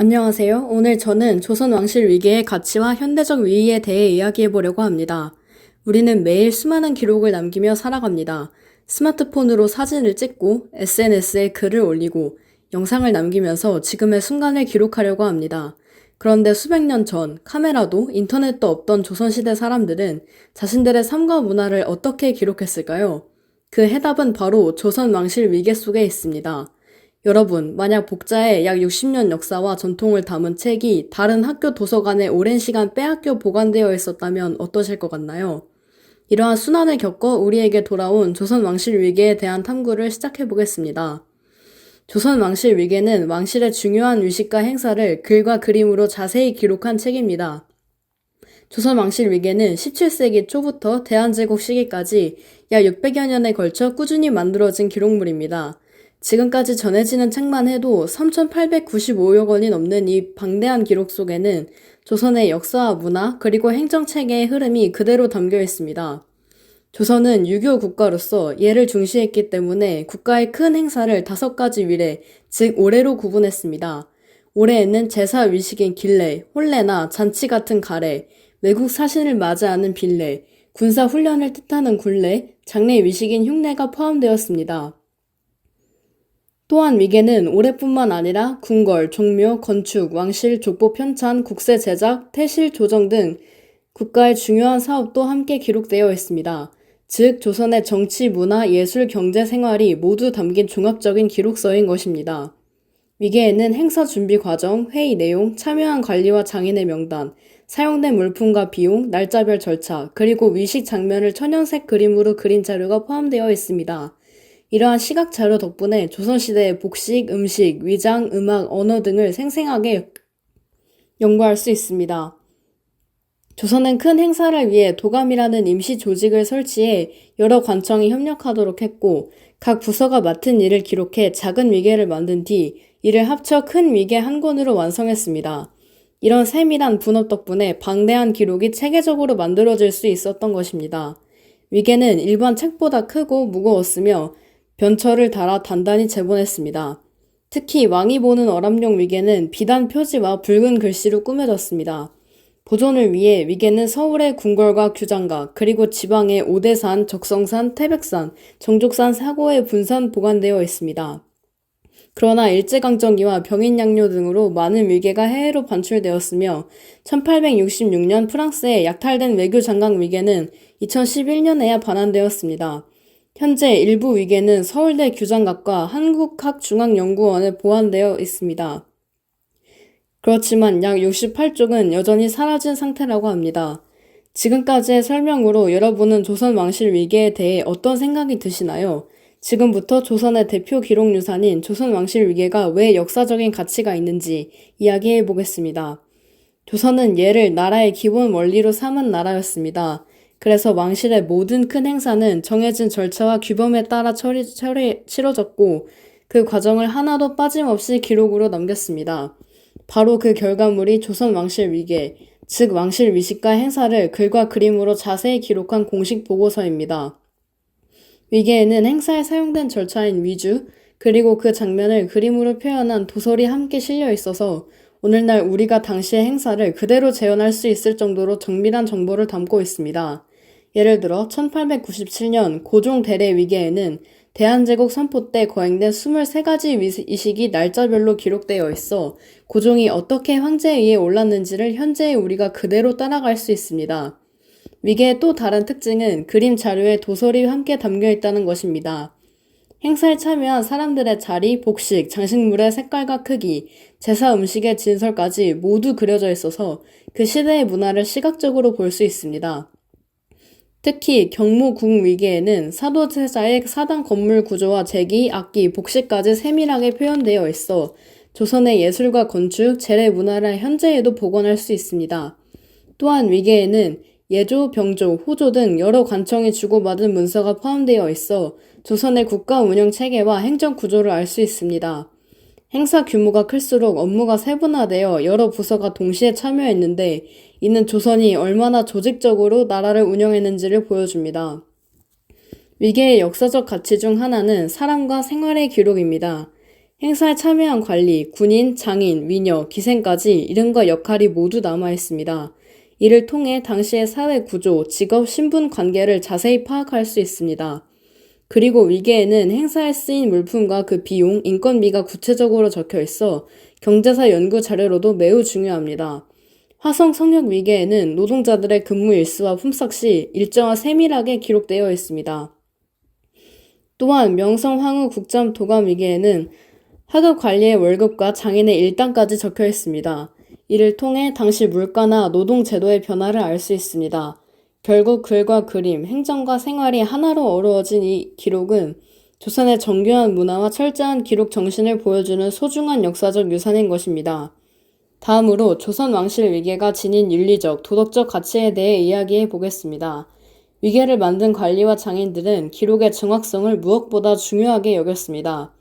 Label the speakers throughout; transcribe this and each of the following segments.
Speaker 1: 안녕하세요. 오늘 저는 조선 왕실 위계의 가치와 현대적 위기에 대해 이야기해 보려고 합니다. 우리는 매일 수많은 기록을 남기며 살아갑니다. 스마트폰으로 사진을 찍고 SNS에 글을 올리고 영상을 남기면서 지금의 순간을 기록하려고 합니다. 그런데 수백 년 전 카메라도 인터넷도 없던 조선시대 사람들은 자신들의 삶과 문화를 어떻게 기록했을까요? 그 해답은 바로 조선 왕실 위계 속에 있습니다. 여러분, 만약 복자의 약 60년 역사와 전통을 담은 책이 다른 학교 도서관에 오랜 시간 빼앗겨 보관되어 있었다면 어떠실 것 같나요? 이러한 순환을 겪어 우리에게 돌아온 조선 왕실 위계에 대한 탐구를 시작해 보겠습니다. 조선 왕실 위계는 왕실의 중요한 위식과 행사를 글과 그림으로 자세히 기록한 책입니다. 조선 왕실 위계는 17세기 초부터 대한제국 시기까지 약 600여 년에 걸쳐 꾸준히 만들어진 기록물입니다. 지금까지 전해지는 책만 해도 3,895여 권이 넘는 이 방대한 기록 속에는 조선의 역사와 문화 그리고 행정 체계의 흐름이 그대로 담겨 있습니다. 조선은 유교 국가로서 예를 중시했기 때문에 국가의 큰 행사를 다섯 가지 위례, 즉 올해로 구분했습니다. 올해에는 제사 위식인 길례, 혼례나 잔치 같은 가례, 외국 사신을 맞이하는 빌례, 군사 훈련을 뜻하는 굴례, 장례 위식인 흉례가 포함되었습니다. 또한 위계는 올해뿐만 아니라 궁궐, 종묘, 건축, 왕실, 족보 편찬, 국세 제작, 태실 조정 등 국가의 중요한 사업도 함께 기록되어 있습니다. 즉, 조선의 정치, 문화, 예술, 경제, 생활이 모두 담긴 종합적인 기록서인 것입니다. 위계에는 행사 준비 과정, 회의 내용, 참여한 관리와 장인의 명단, 사용된 물품과 비용, 날짜별 절차, 그리고 위식 장면을 천연색 그림으로 그린 자료가 포함되어 있습니다. 이러한 시각 자료 덕분에 조선시대의 복식, 음식, 위장, 음악, 언어 등을 생생하게 연구할 수 있습니다. 조선은 큰 행사를 위해 도감이라는 임시 조직을 설치해 여러 관청이 협력하도록 했고 각 부서가 맡은 일을 기록해 작은 위계를 만든 뒤 이를 합쳐 큰 위계 한 권으로 완성했습니다. 이런 세밀한 분업 덕분에 방대한 기록이 체계적으로 만들어질 수 있었던 것입니다. 위계는 일반 책보다 크고 무거웠으며 변철을 달아 단단히 재본했습니다. 특히 왕이 보는 어람용 위계는 비단 표지와 붉은 글씨로 꾸며졌습니다. 보존을 위해 위계는 서울의 궁궐과 규장각, 그리고 지방의 오대산, 적성산, 태백산, 정족산 사고에 분산 보관되어 있습니다. 그러나 일제강점기와 병인양요 등으로 많은 위계가 해외로 반출되었으며 1866년 프랑스의 약탈된 외교장관 위계는 2011년에야 반환되었습니다. 현재 일부 위계는 서울대 규장각과 한국학중앙연구원에 보관되어 있습니다. 그렇지만 약 68쪽은 여전히 사라진 상태라고 합니다. 지금까지의 설명으로 여러분은 조선 왕실 위계에 대해 어떤 생각이 드시나요? 지금부터 조선의 대표 기록 유산인 조선 왕실 위계가 왜 역사적인 가치가 있는지 이야기해 보겠습니다. 조선은 예를 나라의 기본 원리로 삼은 나라였습니다. 그래서 왕실의 모든 큰 행사는 정해진 절차와 규범에 따라 처리, 처리, 치러졌고 그 과정을 하나도 빠짐없이 기록으로 남겼습니다. 바로 그 결과물이 조선 왕실 위계, 즉 왕실 위식과 행사를 글과 그림으로 자세히 기록한 공식 보고서입니다. 위계에는 행사에 사용된 절차인 위주, 그리고 그 장면을 그림으로 표현한 도설이 함께 실려 있어서 오늘날 우리가 당시의 행사를 그대로 재현할 수 있을 정도로 정밀한 정보를 담고 있습니다. 예를 들어 1897년 고종 대례 위계에는 대한제국 선포 때 거행된 23가지 이식이 날짜별로 기록되어 있어 고종이 어떻게 황제 위에 올랐는지를 현재의 우리가 그대로 따라갈 수 있습니다. 위계의 또 다른 특징은 그림 자료에 도설이 함께 담겨 있다는 것입니다. 행사에 참여한 사람들의 자리, 복식, 장식물의 색깔과 크기, 제사 음식의 진설까지 모두 그려져 있어서 그 시대의 문화를 시각적으로 볼 수 있습니다. 특히 경무궁 위계에는 사도제자의 사당 건물 구조와 제기, 악기, 복식까지 세밀하게 표현되어 있어 조선의 예술과 건축, 재래 문화를 현재에도 복원할 수 있습니다. 또한 위계에는 예조, 병조, 호조 등 여러 관청이 주고받은 문서가 포함되어 있어 조선의 국가 운영 체계와 행정 구조를 알 수 있습니다. 행사 규모가 클수록 업무가 세분화되어 여러 부서가 동시에 참여했는데 이는 조선이 얼마나 조직적으로 나라를 운영했는지를 보여줍니다. 위계의 역사적 가치 중 하나는 사람과 생활의 기록입니다. 행사에 참여한 관리, 군인, 장인, 위녀, 기생까지 이름과 역할이 모두 남아 있습니다. 이를 통해 당시의 사회 구조, 직업, 신분 관계를 자세히 파악할 수 있습니다. 그리고 위계에는 행사에 쓰인 물품과 그 비용, 인건비가 구체적으로 적혀 있어 경제사 연구 자료로도 매우 중요합니다. 화성 성역 위계에는 노동자들의 근무 일수와 품삯 시 일정화 세밀하게 기록되어 있습니다. 또한 명성 황후 국잠 도감 위계에는 학업 관리의 월급과 장인의 일당까지 적혀 있습니다. 이를 통해 당시 물가나 노동 제도의 변화를 알 수 있습니다. 결국 글과 그림, 행정과 생활이 하나로 어우러진 이 기록은 조선의 정교한 문화와 철저한 기록 정신을 보여주는 소중한 역사적 유산인 것입니다. 다음으로 조선 왕실 위계가 지닌 윤리적, 도덕적 가치에 대해 이야기해 보겠습니다. 위계를 만든 관리와 장인들은 기록의 정확성을 무엇보다 중요하게 여겼습니다.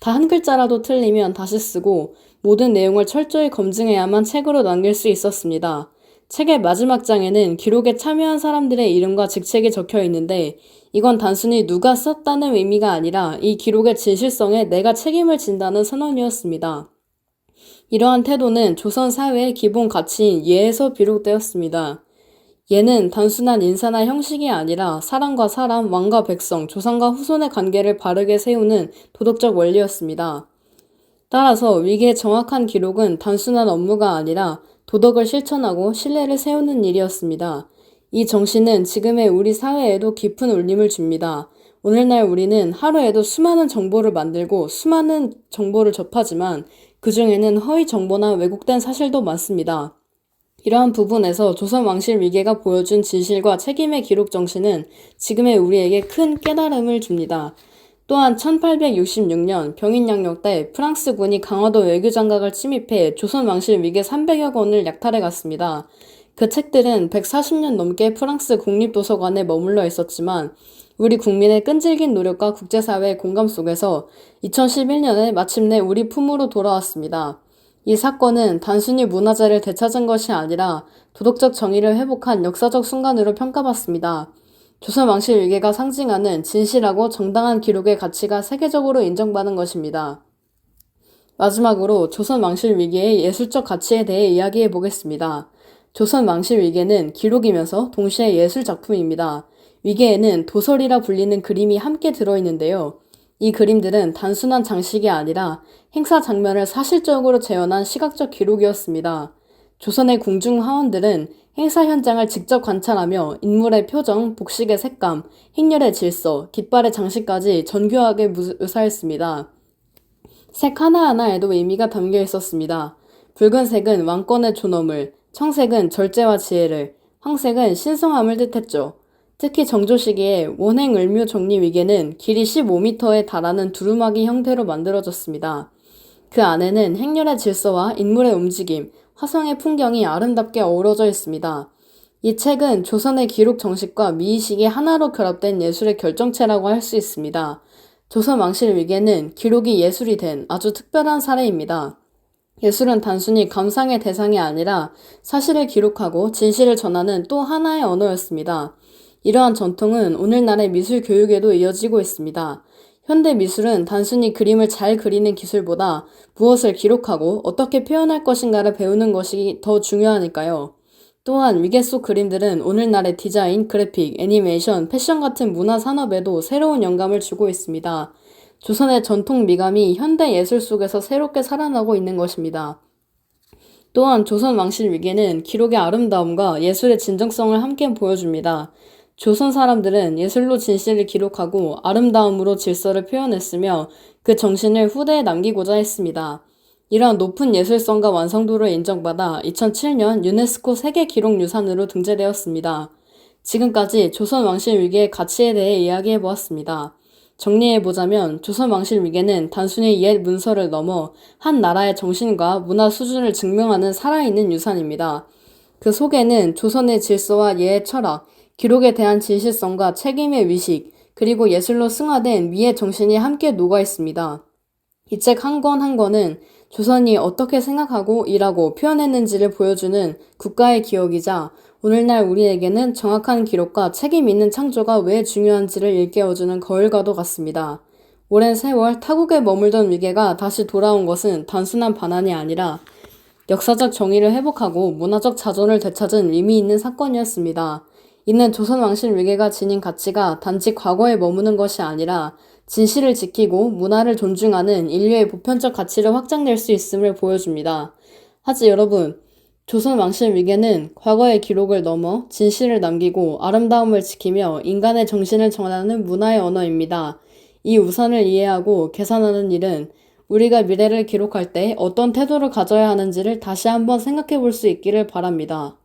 Speaker 1: 다 한 글자라도 틀리면 다시 쓰고 모든 내용을 철저히 검증해야만 책으로 남길 수 있었습니다. 책의 마지막 장에는 기록에 참여한 사람들의 이름과 직책이 적혀 있는데 이건 단순히 누가 썼다는 의미가 아니라 이 기록의 진실성에 내가 책임을 진다는 선언이었습니다. 이러한 태도는 조선 사회의 기본 가치인 예에서 비롯되었습니다. 예는 단순한 인사나 형식이 아니라 사람과 사람, 왕과 백성, 조상과 후손의 관계를 바르게 세우는 도덕적 원리였습니다. 따라서 위계의 정확한 기록은 단순한 업무가 아니라 도덕을 실천하고 신뢰를 세우는 일이었습니다. 이 정신은 지금의 우리 사회에도 깊은 울림을 줍니다. 오늘날 우리는 하루에도 수많은 정보를 만들고 수많은 정보를 접하지만 그 중에는 허위 정보나 왜곡된 사실도 많습니다. 이러한 부분에서 조선 왕실 위계가 보여준 진실과 책임의 기록 정신은 지금의 우리에게 큰 깨달음을 줍니다. 또한 1866년 병인양력 때 프랑스군이 강화도 외교장각을 침입해 조선 왕실 위계 300여 권을 약탈해 갔습니다. 그 책들은 140년 넘게 프랑스 국립도서관에 머물러 있었지만 우리 국민의 끈질긴 노력과 국제사회의 공감 속에서 2011년에 마침내 우리 품으로 돌아왔습니다. 이 사건은 단순히 문화재를 되찾은 것이 아니라 도덕적 정의를 회복한 역사적 순간으로 평가받습니다. 조선 왕실 위계가 상징하는 진실하고 정당한 기록의 가치가 세계적으로 인정받은 것입니다. 마지막으로 조선 왕실 위계의 예술적 가치에 대해 이야기해 보겠습니다. 조선 왕실 위계는 기록이면서 동시에 예술 작품입니다. 위계에는 도설이라 불리는 그림이 함께 들어있는데요. 이 그림들은 단순한 장식이 아니라 행사 장면을 사실적으로 재현한 시각적 기록이었습니다. 조선의 궁중 하원들은 행사 현장을 직접 관찰하며 인물의 표정, 복식의 색감, 행렬의 질서, 깃발의 장식까지 정교하게 묘사했습니다. 색 하나하나에도 의미가 담겨 있었습니다. 붉은색은 왕권의 존엄을, 청색은 절제와 지혜를, 황색은 신성함을 뜻했죠. 특히 정조 시기에 원행 을묘 정리 위계는 길이 15m에 달하는 두루마기 형태로 만들어졌습니다. 그 안에는 행렬의 질서와 인물의 움직임, 화성의 풍경이 아름답게 어우러져 있습니다. 이 책은 조선의 기록 정식과 미의식이 하나로 결합된 예술의 결정체라고 할 수 있습니다. 조선 왕실 위계는 기록이 예술이 된 아주 특별한 사례입니다. 예술은 단순히 감상의 대상이 아니라 사실을 기록하고 진실을 전하는 또 하나의 언어였습니다. 이러한 전통은 오늘날의 미술 교육에도 이어지고 있습니다. 현대 미술은 단순히 그림을 잘 그리는 기술보다 무엇을 기록하고 어떻게 표현할 것인가를 배우는 것이 더 중요하니까요. 또한 위계 속 그림들은 오늘날의 디자인, 그래픽, 애니메이션, 패션 같은 문화 산업에도 새로운 영감을 주고 있습니다. 조선의 전통 미감이 현대 예술 속에서 새롭게 살아나고 있는 것입니다. 또한 조선 왕실 위계는 기록의 아름다움과 예술의 진정성을 함께 보여줍니다. 조선 사람들은 예술로 진실을 기록하고 아름다움으로 질서를 표현했으며 그 정신을 후대에 남기고자 했습니다. 이러한 높은 예술성과 완성도를 인정받아 2007년 유네스코 세계 기록 유산으로 등재되었습니다. 지금까지 조선 왕실 위계의 가치에 대해 이야기해 보았습니다. 정리해 보자면 조선 왕실 위계는 단순히 옛 문서를 넘어 한 나라의 정신과 문화 수준을 증명하는 살아있는 유산입니다. 그 속에는 조선의 질서와 예의 철학, 기록에 대한 진실성과 책임의 위식, 그리고 예술로 승화된 미의 정신이 함께 녹아 있습니다. 이 책 한 권 한 권은 조선이 어떻게 생각하고 일하고 표현했는지를 보여주는 국가의 기억이자 오늘날 우리에게는 정확한 기록과 책임 있는 창조가 왜 중요한지를 일깨워주는 거울과도 같습니다. 오랜 세월 타국에 머물던 위계가 다시 돌아온 것은 단순한 반환이 아니라 역사적 정의를 회복하고 문화적 자존을 되찾은 의미 있는 사건이었습니다. 이는 조선 왕실 위계가 지닌 가치가 단지 과거에 머무는 것이 아니라 진실을 지키고 문화를 존중하는 인류의 보편적 가치를 확장될 수 있음을 보여줍니다. 하지 여러분, 조선 왕실 위계는 과거의 기록을 넘어 진실을 남기고 아름다움을 지키며 인간의 정신을 전하는 문화의 언어입니다. 이 우산을 이해하고 계산하는 일은 우리가 미래를 기록할 때 어떤 태도를 가져야 하는지를 다시 한번 생각해 볼 수 있기를 바랍니다.